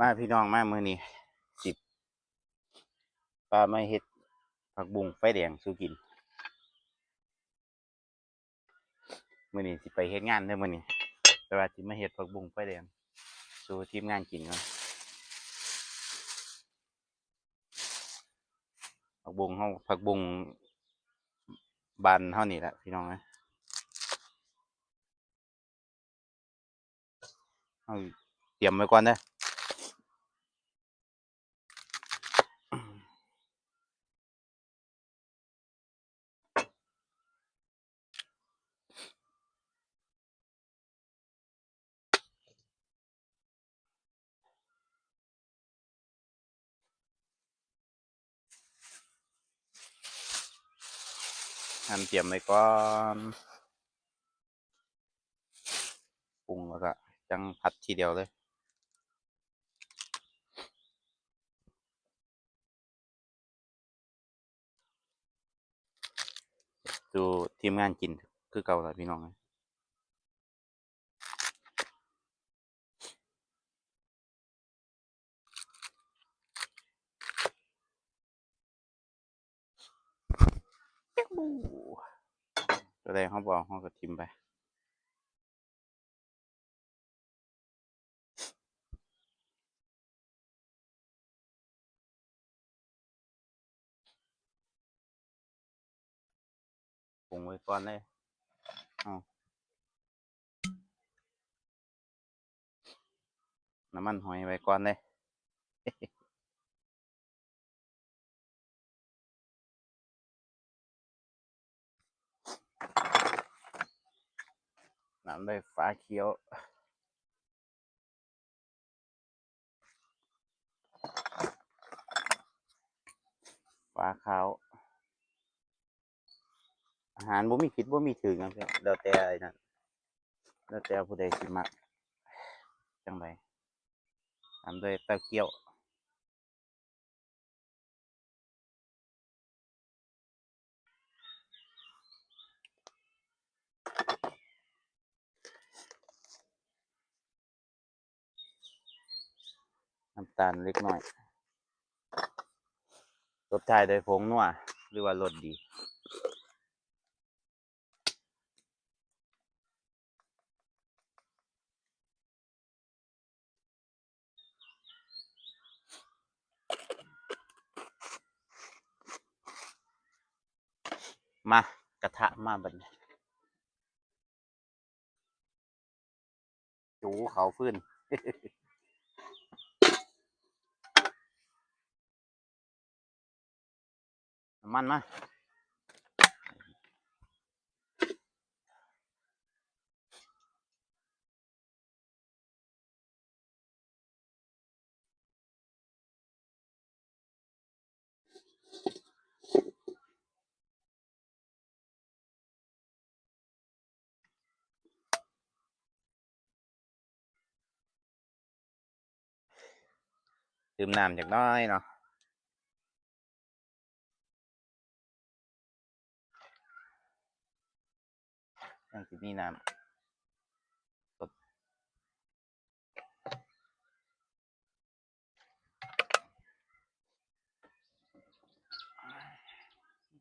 มาพี่น้องมาเมื้อนี้สิบปลาไม่เฮ็ดผักบุ้งไฟแดงสู้กินเมื้อนี้สิไปเฮ็ดงานเด้อมื้อนี้แต่ว่าสิมาเฮ็ดผักบุ้งไฟแดงสู่ทีมงานกินก่อนผักบุ้งเฮาผักบุ้งบานเฮานี่แหละพี่น้องนะเฮาเตรียมไว้ก่อนเด้อ ทำเตรียมไว้ก่อนปรุงแล้วก็จังผัดทีเดียวเลยดูทีมงานกินคือเก่าเลยพี่น้องเอ้ ยตัวใดเขาบอกเขาก็ทิมไปปรุงไว้ก่อนเลยเอาน้ำมันหอยไว้ก่อนเลย น้ำด้วยฟ้าเขียว ฟ้าขาว อาหารบ่มีผิดบ่มีถึงครับพี่แล้วแต่ไอ้นั่นแล้วแต่ผู้ใดสิมักจังไดตามด้วยเต้าเกี้ยว น้ำตาลเล็กน้อยรสชาติโดยผงนัวหรือว่ารสดีมากระทะมาบัดนี้จูเขาฟื้น น้ำมันมาดื่มน้ำจากหน้อยเนาะ ยังสิมีน้ำสด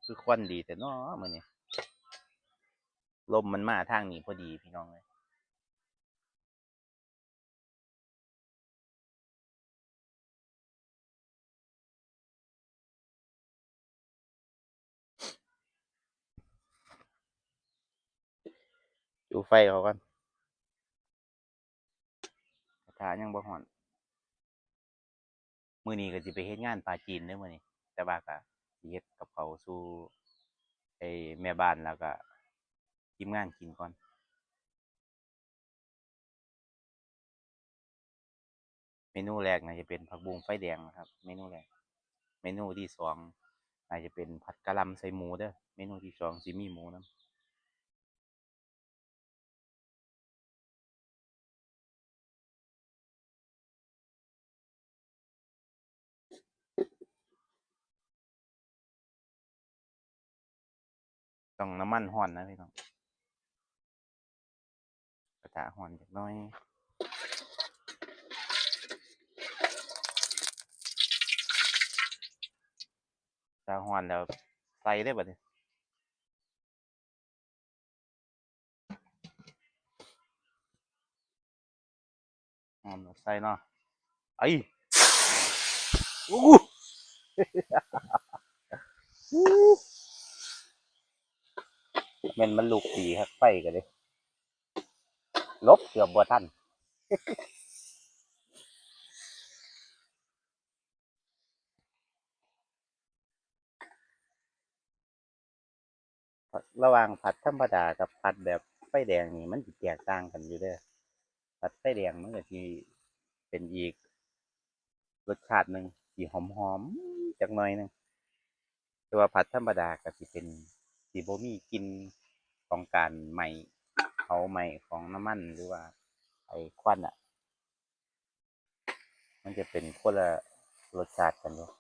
คือควันดีแต่นาะมือนี้ลมมันมาทางนี้พอดีพี่น้องเลย ดูไฟเขากันกระทะยังบ่ฮ้อน มื้อนี้ก็สิไปเฮ็ดงานปลาจีนเด้อมื้อนี้แต่ว่าก็สิเฮ็ดกับเขาสู่ไอ้แม่บ้านแล้วก็ทีมงานกินก่อนเมนูแรกน่าจะเป็นผักบุ้งไฟแดงนะครับ เมนูแรก เมนูที่สองอาจจะเป็นผัดกะหล่ำใส่หมูเด้อ เมนูที่สองสิมีหมูนํ ต้องน้ำมันห่อนนะพี่น้องกระทะห่อนจากน้อยกระห่อนแล้วใส่ได้ป่ะเนี่ยห่อนใส่เนาะไอ้โอ้ แมันมันลูกดีครับไฟกันเลยลบเกือบบ่ทันระหว่างผัดธรรมดากับผัดแบบไฟแดงนี่มันแตกต่างกันอยู่เด้อผัดไฟแดงมันก็สิเป็นอีกรสชาติหนึ่งสีหอมหอมๆจักหน่อยหนึงแต่ว่าผัดธรรมดาก็สิเป็นสีบ่มีกิน ของการไหม้เผาไหม้ของน้ำมันหรือว่า ไอ้ควันอะ มันจะเป็นคนละรสชาติกันเนาะ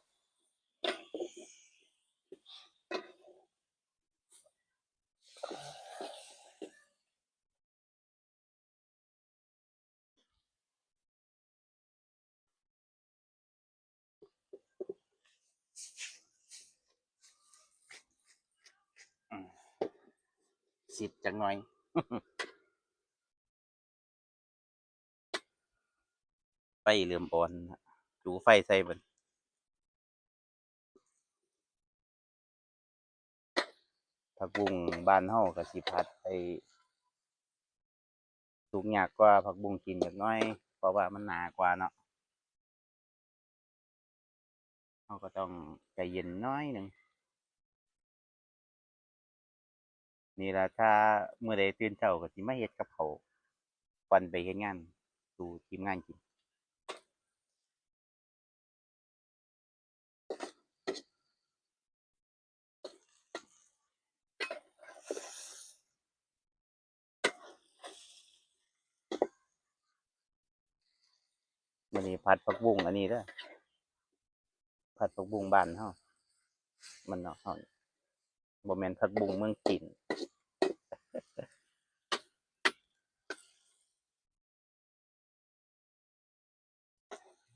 สิบจังหน่อยไฟเริ่มอ่อนจูไฟใส่บนผักบุ้งบ้านเฮาก็สิผัดไปสุกยากกว่าผักบุ้งกินจักหน้อย เพราะว่ามันหนากว่าเนาะเฮาก็ต้องใจเย็นน้อยหนึ่ง นี่ล่ะถ้าเมื้อใดตื่นเช้าก็สิมาเฮ็ดกับเขาวก่อนไปเฮ็ดงานสู่ทีมงานกินมื้อนี้ผัดผักบุ้งอันนี้เด้อผัดผักบุ้งบ้านเฮามันเนาะเฮาบ่แม่นผักบุ้งเมืองจีน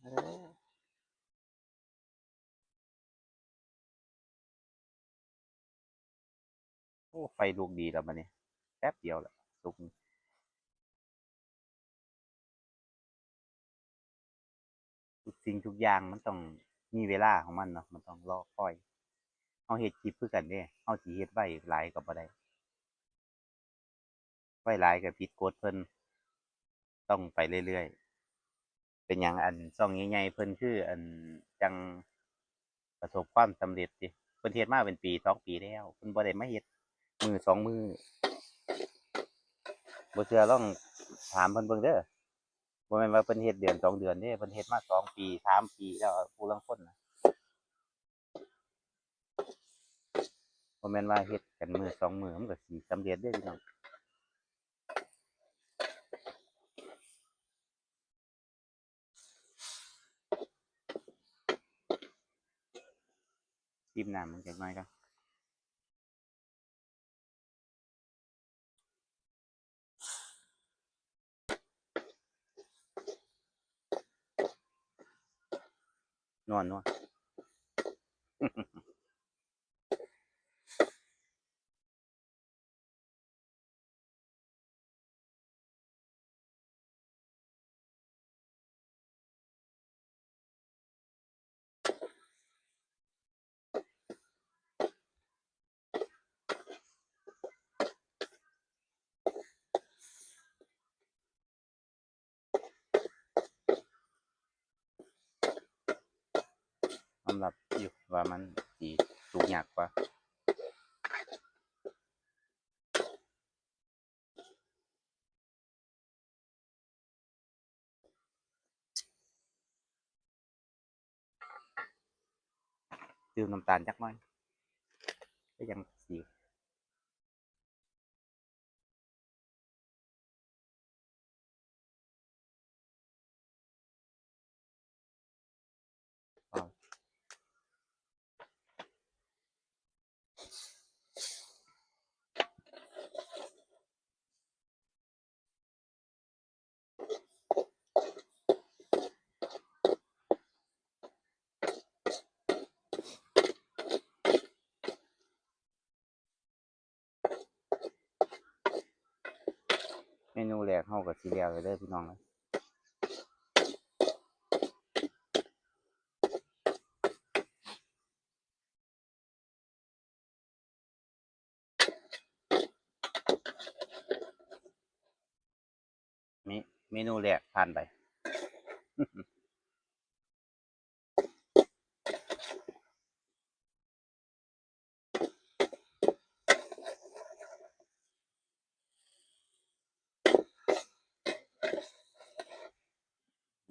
โอ้ ไฟลุกดีแล้วบัดนี้แป๊บเดียวแหละสุกทุกสิ่งทุกอย่างมันต้องมีเวลาของมันเนาะมันต้องรอคอยเฮาเฮ็ดคลิปคือกันเด้เฮาสิเฮ็ดไว้หลายก็บ่ได้ไว้หลายก็ผิดกฎเพิ่นต้องไปเรื่อยๆ เป็นหยังอันช่องใหญ่ๆเพิ่นคือ อันจังประสบความสำเร็จติเพิ่นเฮ็ดมาเป็นปีสองปีแล้วเพิ่นบ่ได้มาเฮ็ดมือสองมือบ่เชื่อลองถามเพิ่นเบิ่งเด้อบ่แม่นว่าเพิ่นเฮ็ดเดือนสองเดือนเด้เพิ่นเฮ็ดมาสองปีสามปีแล้วผู้ลางคนนะบ่แม่นว่าเฮ็ดกันมือสองมือมันก็สิสำเร็จเด้พี่น้อง จิ้มน้ำมันจักหน่อยก่อนนวนัวำหรับอยู่ว่ามันสิสุกยากกว่าติวน้ำตาลจักหน่อยก็ยังสี นูแรกเข้ากับสีเดียวเลยเด้อพี่น้องนะมีเมนูแรกผ่านไป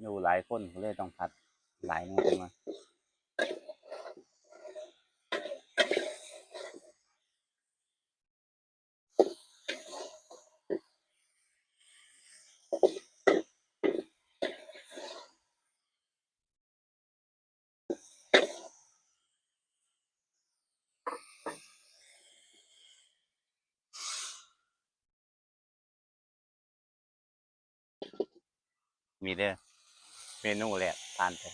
อยู่หลายคนก็เลยต้องผัดหลายแนวจังมามีเด้อ เมนูแรกผ่านไป